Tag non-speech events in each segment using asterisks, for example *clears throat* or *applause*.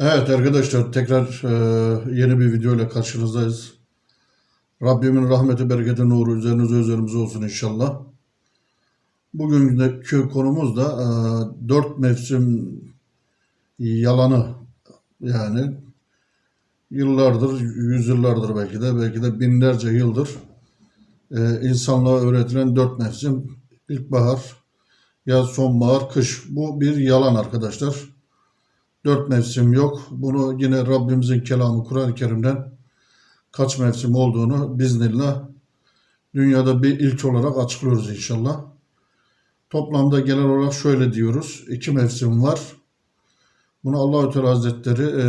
Evet arkadaşlar tekrar e, yeni bir video ile karşınızdayız. Rabbimin rahmeti, bereketi, nuru üzerinize üzerimize olsun inşallah. Bugünkü konumuz da e, dört mevsim yalanı yani yıllardır, yüzyıllardır belki de belki de binlerce yıldır e, insanlığa öğretilen dört mevsim ilkbahar, yaz, sonbahar, kış. Bu bir yalan arkadaşlar. Dört mevsim yok. Bunu yine Rabbimizin kelamı Kur'an-ı Kerim'den kaç mevsim olduğunu biznillah dünyada bir ilk olarak açıklıyoruz inşallah. Toplamda genel olarak şöyle diyoruz. İki mevsim var. Bunu Allahü Teala Hazretleri e,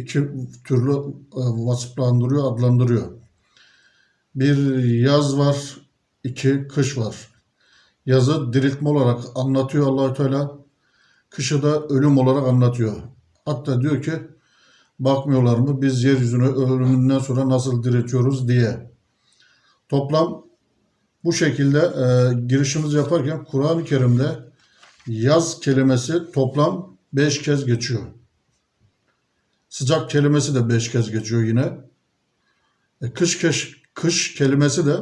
iki türlü e, vasıflandırıyor, adlandırıyor. Bir yaz var, iki kış var. Yazı diriltme olarak anlatıyor Allahü Teala. Kışı da ölüm olarak anlatıyor. Hatta diyor ki bakmıyorlar mı biz yeryüzünü ölümünden sonra nasıl diriltiyoruz diye. Toplam bu şekilde e, girişimizi yaparken Kur'an-ı Kerim'de yaz kelimesi toplam 5 kez geçiyor. Sıcak kelimesi de 5 kez geçiyor yine. E, kış, kış, kış kelimesi de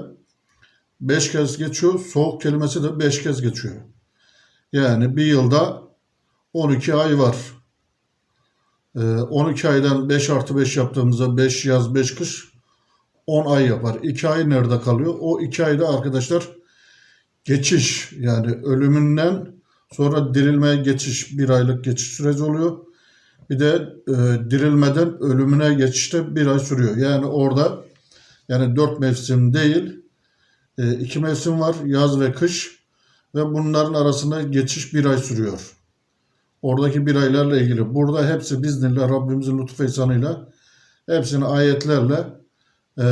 5 kez geçiyor. Soğuk kelimesi de 5 kez geçiyor. Yani bir yılda 12 ay var. Ee, 12 aydan 5 artı 5 yaptığımızda 5 yaz 5 kış 10 ay yapar. 2 ay nerede kalıyor? O 2 ayda arkadaşlar geçiş yani ölümünden sonra dirilmeye geçiş bir aylık geçiş süreci oluyor. Bir de e, dirilmeden ölümüne geçişte bir ay sürüyor. Yani orada yani dört mevsim değil e, iki mevsim var yaz ve kış ve bunların arasında geçiş bir ay sürüyor. Oradaki bir aylarla ilgili. Burada hepsi biznillah Rabbimizin lütfu ihsanıyla hepsini ayetlerle e,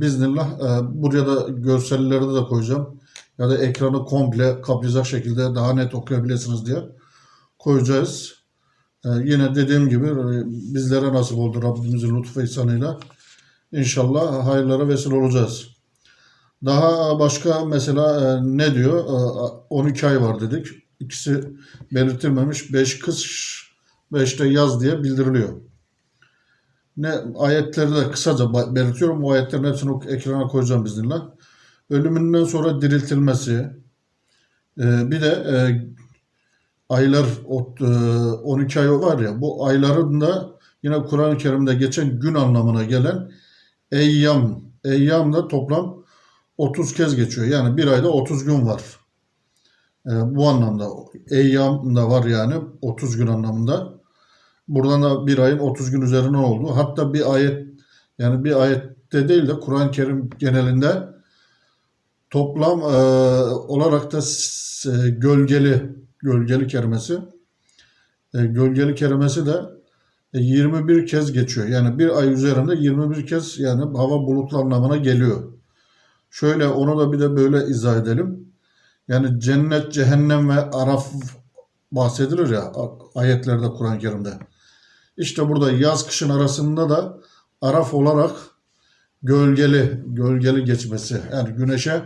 biznillah e, buraya da görsellerde de koyacağım. Ya da ekranı komple kaplayacak şekilde daha net okuyabilirsiniz diye koyacağız. E, yine dediğim gibi e, bizlere nasip oldu Rabbimizin lütfu ihsanıyla. İnşallah hayırlara vesile olacağız. Daha başka mesela e, ne diyor? E, 12 ay var dedik. İkisi belirtilmemiş. 5 kış, 5 de yaz diye bildiriliyor. Ne ayetleri de kısaca belirtiyorum. O ayetlerin hepsini ekrana koyacağım biznillah. Ölümünden sonra diriltilmesi. e, bir de e, aylar o- e, 12 ay var ya bu ayların da yine Kur'an-ı Kerim'de geçen gün anlamına gelen eyyam. Eyyam da toplam 30 kez geçiyor. Yani bir ayda 30 gün var. E, bu anlamda eyyam da var yani 30 gün anlamında. Buradan da bir ayın 30 gün üzerine oldu. Hatta bir ayet yani bir ayette değil de Kur'an-ı Kerim genelinde toplam e, olarak da e, gölgeli gölgeli kelimesi e, gölgeli kelimesi de e, 21 kez geçiyor. Yani bir ay üzerinde 21 kez yani hava bulutlu anlamına geliyor. Şöyle onu da bir de böyle izah edelim. Yani cennet, cehennem ve araf bahsedilir ya ayetlerde Kur'an-ı Kerim'de. İşte burada yaz kışın arasında da araf olarak gölgeli, gölgeli geçmesi. Yani güneşe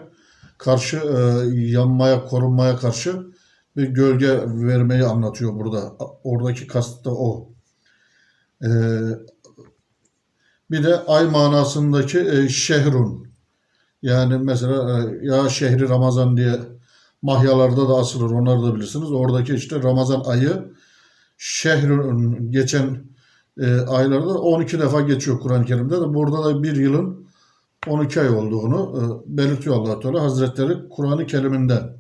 karşı e, yanmaya, korunmaya karşı bir gölge vermeyi anlatıyor burada. Oradaki kast da o. E, bir de ay manasındaki e, şehrun. Yani mesela e, ya şehri Ramazan diye mahyalarda da asılır. Onları da bilirsiniz. Oradaki işte Ramazan ayı şehrün geçen e, aylarda 12 defa geçiyor Kur'an-ı Kerim'de de burada da bir yılın 12 ay olduğunu e, belirtiyor allah Teala Hazretleri Kur'an-ı Kerim'inde.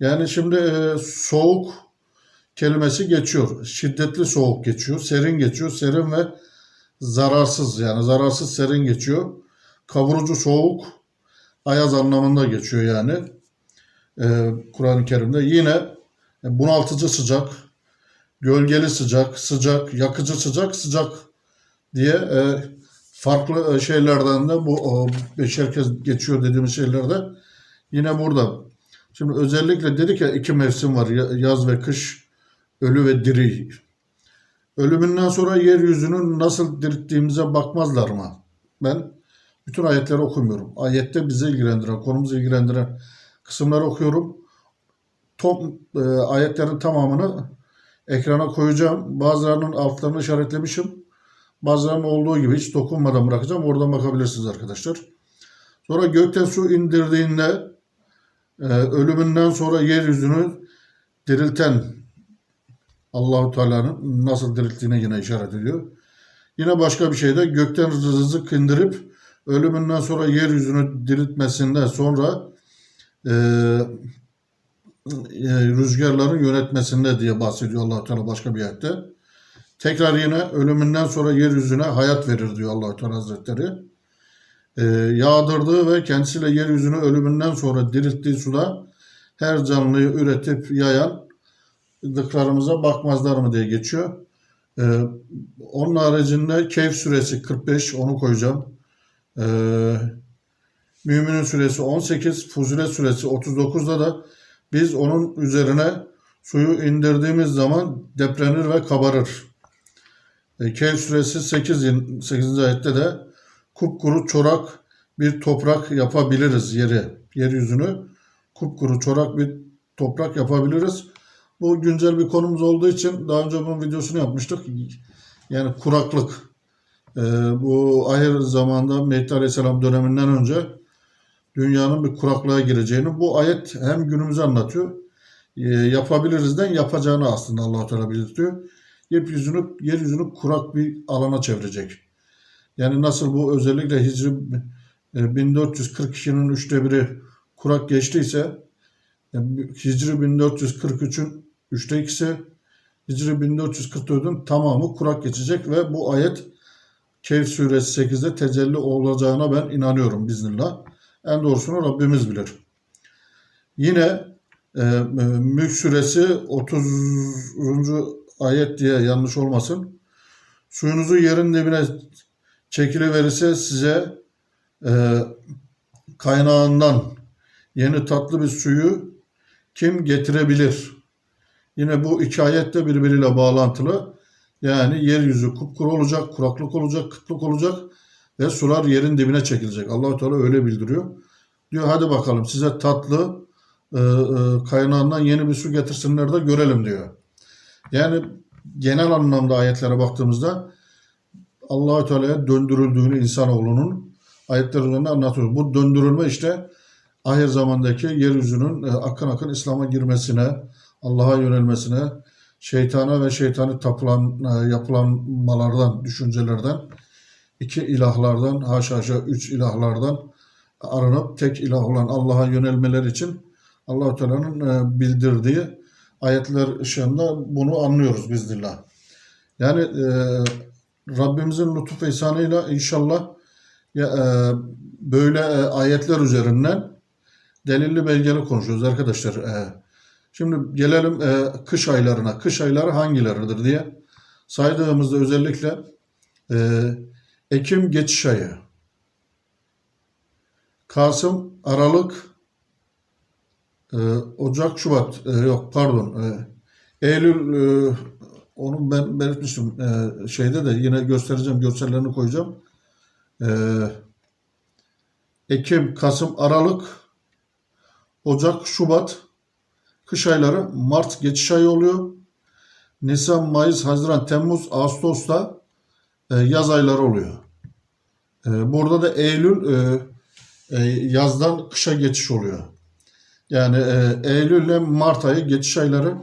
Yani şimdi e, soğuk kelimesi geçiyor. Şiddetli soğuk geçiyor. Serin geçiyor. Serin ve zararsız yani zararsız serin geçiyor. Kavurucu soğuk ayaz anlamında geçiyor yani. E, Kur'an-ı Kerim'de. Yine e, bunaltıcı sıcak, gölgeli sıcak, sıcak, yakıcı sıcak, sıcak diye e, farklı e, şeylerden de bu o, beşer kez geçiyor dediğimiz şeylerde yine burada. Şimdi özellikle dedik ya iki mevsim var ya- yaz ve kış, ölü ve diri. Ölümünden sonra yeryüzünü nasıl dirilttiğimize bakmazlar mı? Ben bütün ayetleri okumuyorum. Ayette bizi ilgilendiren, konumuzu ilgilendiren kısımları okuyorum. Top, e, ayetlerin tamamını ekrana koyacağım. Bazılarının altlarını işaretlemişim. Bazılarının olduğu gibi hiç dokunmadan bırakacağım. Oradan bakabilirsiniz arkadaşlar. Sonra gökten su indirdiğinde e, ölümünden sonra yeryüzünü dirilten Allahu Teala'nın nasıl dirilttiğine yine işaret ediyor. Yine başka bir şeyde gökten rızık indirip ölümünden sonra yeryüzünü diriltmesinde sonra e, e, rüzgarların yönetmesinde diye bahsediyor allah Teala başka bir ayette. Tekrar yine ölümünden sonra yeryüzüne hayat verir diyor allah Teala Hazretleri. E, yağdırdığı ve kendisiyle yeryüzünü ölümünden sonra dirilttiği suda her canlıyı üretip yayan dıklarımıza bakmazlar mı diye geçiyor. E, onun haricinde Keyf suresi 45 onu koyacağım. E, Müminin suresi 18, Fuzilet suresi 39'da da biz onun üzerine suyu indirdiğimiz zaman deprenir ve kabarır. E, Kehf suresi 8, 8. ayette de kupkuru çorak bir toprak yapabiliriz yeri, yeryüzünü. Kupkuru çorak bir toprak yapabiliriz. Bu güncel bir konumuz olduğu için daha önce bunun videosunu yapmıştık. Yani kuraklık. E, bu ahir zamanda Mehdi Aleyhisselam döneminden önce dünyanın bir kuraklığa gireceğini bu ayet hem günümüzü anlatıyor. E, yapabilirizden yapacağını aslında Allah Teala belirtiyor. Yeryüzünü, yeryüzünü kurak bir alana çevirecek. Yani nasıl bu özellikle Hicri e, 1442'nin üçte biri kurak geçtiyse yani Hicri 1443'ün üçte ikisi Hicri 1444'ün tamamı kurak geçecek ve bu ayet Kehf suresi 8'de tecelli olacağına ben inanıyorum biznillah. En doğrusunu Rabbimiz bilir. Yine e, Mülk suresi 30. ayet diye yanlış olmasın. Suyunuzu yerin dibine çekiliverirse size e, kaynağından yeni tatlı bir suyu kim getirebilir? Yine bu iki ayet de birbiriyle bağlantılı. Yani yeryüzü kupkuru olacak, kuraklık olacak, kıtlık olacak ve sular yerin dibine çekilecek. allah Teala öyle bildiriyor. Diyor hadi bakalım size tatlı e, e, kaynağından yeni bir su getirsinler de görelim diyor. Yani genel anlamda ayetlere baktığımızda allah Teala'ya döndürüldüğünü insanoğlunun ayetler üzerinde anlatıyor. Bu döndürülme işte ahir zamandaki yeryüzünün e, akın akın İslam'a girmesine, Allah'a yönelmesine, şeytana ve şeytani tapılan e, yapılanmalardan, düşüncelerden, iki ilahlardan, haşa haşa üç ilahlardan aranıp tek ilah olan Allah'a yönelmeler için allah Teala'nın e, bildirdiği ayetler ışığında bunu anlıyoruz biznillah. Yani e, Rabbimizin lütuf ve ihsanıyla inşallah e, böyle ayetler üzerinden delilli belgeli konuşuyoruz arkadaşlar. Şimdi gelelim kış aylarına. Kış ayları hangileridir diye saydığımızda özellikle e, Ekim geçiş ayı, Kasım, Aralık, e, Ocak, Şubat, e, yok pardon, e, Eylül, e, onu ben belirtmiştim e, şeyde de yine göstereceğim, görsellerini koyacağım. E, Ekim, Kasım, Aralık, Ocak, Şubat, kış ayları, Mart geçiş ayı oluyor. Nisan, Mayıs, Haziran, Temmuz, Ağustos'ta yaz ayları oluyor. E, burada da Eylül e, e, yazdan kışa geçiş oluyor. Yani e, Eylül ile Mart ayı geçiş ayları.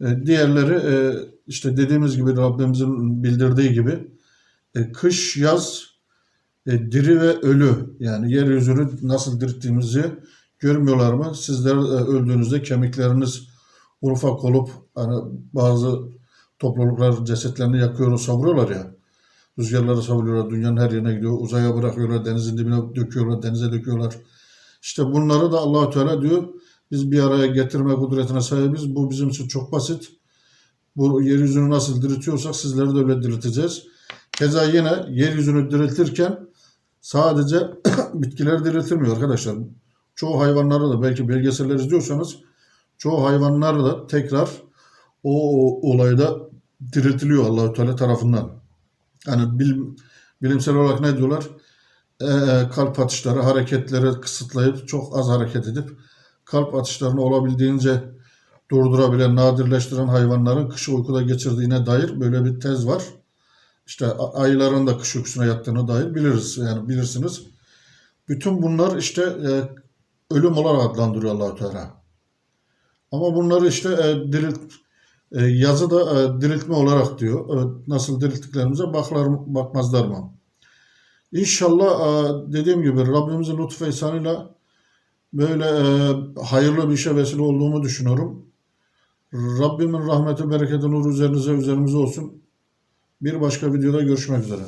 E, diğerleri e, işte dediğimiz gibi Rabbimizin bildirdiği gibi e, kış, yaz, e, diri ve ölü. Yani yeryüzünü nasıl dirilttiğimizi görmüyorlar mı? Sizler e, öldüğünüzde kemikleriniz ufak olup hani bazı topluluklar cesetlerini yakıyor, savuruyorlar ya. Rüzgarları savuruyorlar, dünyanın her yerine gidiyor. Uzaya bırakıyorlar, denizin dibine döküyorlar, denize döküyorlar. İşte bunları da allah Teala diyor, biz bir araya getirme kudretine sahibiz. Bu bizim için çok basit. Bu yeryüzünü nasıl diriltiyorsak sizleri de öyle dirilteceğiz. Keza yine yeryüzünü diriltirken sadece *clears throat* bitkiler diriltilmiyor arkadaşlar. Çoğu hayvanları da belki belgeseller izliyorsanız çoğu hayvanlar da tekrar o olayda diriltiliyor Allahü Teala tarafından. Yani bilim, bilimsel olarak ne diyorlar? Ee, kalp atışları, hareketleri kısıtlayıp çok az hareket edip kalp atışlarını olabildiğince durdurabilen, nadirleştiren hayvanların kışı uykuda geçirdiğine dair böyle bir tez var. İşte ayıların da kış uykusuna yattığını dair biliriz. Yani bilirsiniz. Bütün bunlar işte e, ölüm olarak adlandırıyor allah Teala. Ama bunları işte e, dirilt, e, yazıda e, diriltme olarak diyor. E, nasıl dirilttiklerimize baklar, bakmazlar mı? İnşallah e, dediğim gibi Rabbimizin lütfu ihsanıyla böyle e, hayırlı bir işe vesile olduğumu düşünüyorum. Rabbimin rahmeti, bereketi, nuru üzerinize, üzerimize olsun. Bir başka videoda görüşmek üzere.